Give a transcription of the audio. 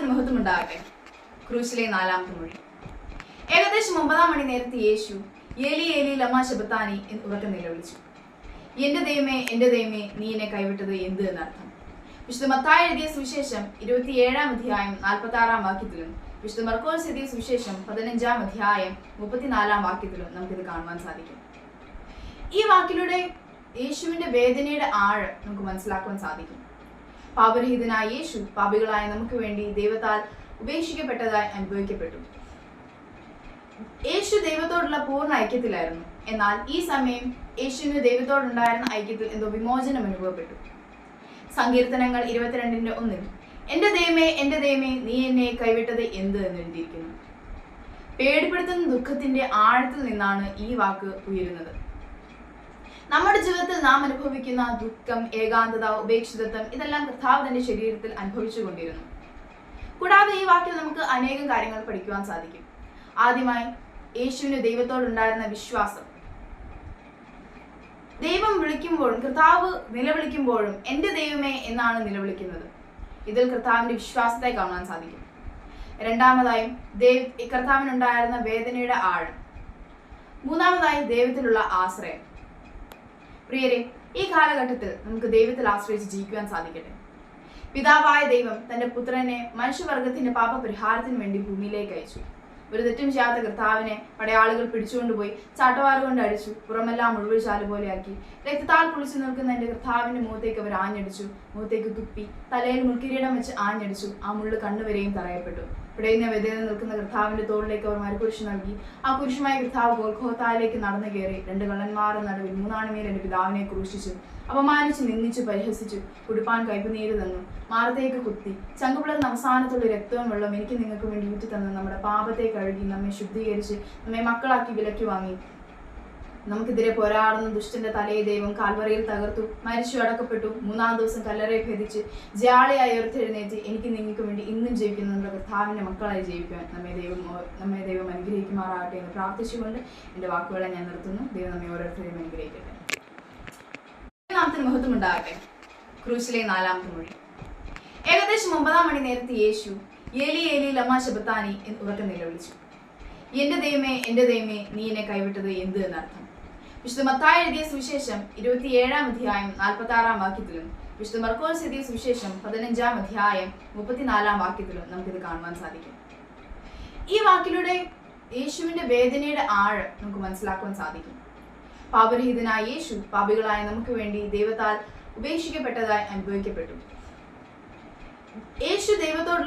നാമത്തിന് മഹത്വം ഉണ്ടാകട്ടെ? ക്രൂശിലെ നാലാമത്തെ മൊഴി ഏകദേശം ഒമ്പതാം മണി നേരത്തെ യേശു എലി എലി ലമാ ശബത്താനി എന്ന് ഉറക്കം നിലവിളിച്ചു. എന്റെ ദൈവമേ എന്റെ ദൈവമേ നീ എന്നെ കൈവിട്ടത് എന്ത് എന്നർത്ഥം? വിശുദ്ധ മത്തായ എഴുതിയ സുവിശേഷം ഇരുപത്തിയേഴാം അധ്യായം നാൽപ്പത്തി ആറാം വാക്യത്തിലും വിശുദ്ധ മർക്കോസ് എഴുതിയ സുവിശേഷം പതിനഞ്ചാം അധ്യായം മുപ്പത്തിനാലാം വാക്യത്തിലും നമുക്കിത് കാണുവാൻ സാധിക്കും. ഈ വാക്കിലൂടെ യേശുവിന്റെ വേദനയുടെ ആഴം നമുക്ക് മനസ്സിലാക്കുവാൻ സാധിക്കും. പാപരഹിതനായ യേശു പാപികളായ നമുക്ക് വേണ്ടി ദൈവത്താൽ ഉപേക്ഷിക്കപ്പെട്ടതായി അനുഭവിക്കപ്പെട്ടു. യേശു ദൈവത്തോടുള്ള പൂർണ ഐക്യത്തിലായിരുന്നു. എന്നാൽ ഈ സമയം യേശുവിന് ദൈവത്തോടുണ്ടായിരുന്ന ഐക്യത്തിൽ എന്തോ വിമോചനം അനുഭവപ്പെട്ടു. സങ്കീർത്തനങ്ങൾ ഇരുപത്തിരണ്ടിന്റെ ഒന്നിൽ എന്റെ ദൈവമേ എന്റെ ദൈവമേ നീ എന്നെ കൈവിട്ടത് എന്ത് എന്ന് എഴുതിയിരിക്കുന്നു. പേടിപ്പെടുത്തുന്ന ദുഃഖത്തിന്റെ ആഴത്തിൽ നിന്നാണ് ഈ വാക്ക് ഉയരുന്നത്. നമ്മുടെ ജീവിതത്തിൽ നാം അനുഭവിക്കുന്ന ദുഃഖം ഏകാന്തത ഉപേക്ഷിതത്വം ഇതെല്ലാം കർത്താവ് തന്റെ ശരീരത്തിൽ അനുഭവിച്ചുകൊണ്ടിരുന്നു. കൂടാതെ ഈ വാക്കിൽ നമുക്ക് അനേകം കാര്യങ്ങൾ പഠിക്കുവാൻ സാധിക്കും. ആദ്യമായി യേശുവിന് ദൈവത്തോടുണ്ടായിരുന്ന വിശ്വാസം. ദൈവം വിളിക്കുമ്പോഴും കർത്താവ് നിലവിളിക്കുമ്പോഴും എന്റെ ദൈവമേ എന്നാണ് നിലവിളിക്കുന്നത്. ഇതിൽ കർത്താവിന്റെ വിശ്വാസത്തെ കാണാൻ സാധിക്കും. രണ്ടാമതായും ദൈവ കർത്താവിനുണ്ടായിരുന്ന വേദനയുടെ ആഴം. മൂന്നാമതായി ദൈവത്തിലുള്ള ആശ്രയം. പ്രിയരെ ഈ കാലഘട്ടത്തിൽ നമുക്ക് ദൈവത്തിൽ ആശ്രയിച്ച് ജീവിക്കുവാൻ സാധിക്കട്ടെ. പിതാവായ ദൈവം തന്റെ പുത്രനെ മനുഷ്യവർഗത്തിന്റെ പാപപരിഹാരത്തിന് വേണ്ടി ഭൂമിയിലേക്ക് അയച്ചു. ഒരു തെറ്റും ചെയ്യാത്ത കർത്താവിനെ പടയാളികൾ പിടിച്ചുകൊണ്ടുപോയി ചാട്ടവാറ് കൊണ്ട് അടിച്ചു പുറമെല്ലാം മുഴുവൻ പോലെയാക്കി രക്തത്താൽ കുളിച്ചു നിൽക്കുന്ന എന്റെ കർത്താവിന്റെ മുഖത്തേക്ക് അവർ ആഞ്ഞടിച്ചു. മുഖത്തേക്ക് തുപ്പി തലയിൽ മുൾക്കിരീടം വെച്ച് ആഞ്ഞടിച്ചു. ആ മുള്ളു കണ്ണുവരെയും തറയപ്പെട്ടു. പിടയുന്ന വെതയിൽ നിൽക്കുന്ന കർത്താവിന്റെ തോളിലേക്ക് അവർ മരക്കുരിശ് നൽകി. ആ പുരുഷമായ കർത്താവ് ഗോൽഖോത്തായിലേക്ക് നടന്നു കയറി. രണ്ട് കള്ളന്മാർ നടുവിൽ മൂന്നാണുമേൽ എന്റെ പിതാവിനെ ക്രൂശിച്ചു. അപമാനിച്ചു നിന്ദിച്ചു പരിഹസിച്ചു. കുടിപ്പാൻ കൈപ്പുനീര് തന്നു. മാറത്തേക്ക് കുത്തി. ചങ്കുപിളർന്ന അവസാനത്തുള്ള രക്തവും വെള്ളം എനിക്ക് നിങ്ങൾക്ക് വേണ്ടി ഊറ്റി തന്നു നമ്മുടെ പാപത്തെ കഴുകി നമ്മെ ശുദ്ധീകരിച്ച് നമ്മെ മക്കളാക്കി വിലക്കി വാങ്ങി. നമുക്കെതിരെ പോരാടുന്ന ദുഷ്ടന്റെ തലയെ ദൈവം കാൽവറയിൽ തകർത്തു. മരിച്ചു അടക്കപ്പെട്ടു. മൂന്നാം ദിവസം കല്ലറയെ ഭേദിച്ച് ജാളിയായി ഉയർത്തെഴുന്നേറ്റ് എനിക്ക് നിങ്ങൾക്ക് വേണ്ടി ഇന്നും ജീവിക്കുന്ന നമ്മുടെ കർത്താവിന്റെ മക്കളായി ജീവിക്കാൻ നമ്മെ ദൈവം നമ്മെ ദൈവം അനുഗ്രഹിക്കുമാറാകട്ടെ എന്ന് പ്രാർത്ഥിച്ചുകൊണ്ട് എന്റെ വാക്കുകളെ ഞാൻ നിർത്തുന്നു. ദൈവം നമ്മെ ഓരോരുത്തരെയും അനുഗ്രഹിക്കട്ടെ. മഹത്വം ഉണ്ടാകട്ടെ. ക്രൂശിലെ നാലാമത്തെ മൊഴി ഏകദേശം ഒമ്പതാം മണി നേരത്തെ യേശു ഏലി ഏലി ലമാ ശബത്താനി എന്ന് ഉറക്കം നിലവിളിച്ചു. എന്റെ ദൈവമേ എന്റെ ദൈവമേ നീ എന്നെ കൈവിട്ടത് എന്ത് എന്നർത്ഥം. വിശുദ്ധ മത്തായി എഴുതിയ സുവിശേഷം ഇരുപത്തിയേഴാം അധ്യായം നാൽപ്പത്തി ആറാം വാക്യത്തിലും വിശുദ്ധ മർക്കോസ് എഴുതിയ സുവിശേഷം പതിനഞ്ചാം അധ്യായം മുപ്പത്തിനാലാം വാക്യത്തിലും നമുക്കിത് കാണുവാൻ സാധിക്കും. ഈ വാക്കിലൂടെ യേശുവിന്റെ വേദനയുടെ ആഴം നമുക്ക് മനസ്സിലാക്കുവാൻ സാധിക്കും. പാപരഹിതനായ യേശു പാപികളായ നമുക്ക് വേണ്ടി ദൈവത്താൽ ഉപേക്ഷിക്കപ്പെട്ടതായി അനുഭവിക്കപ്പെട്ടു. യേശു ദൈവത്തോട്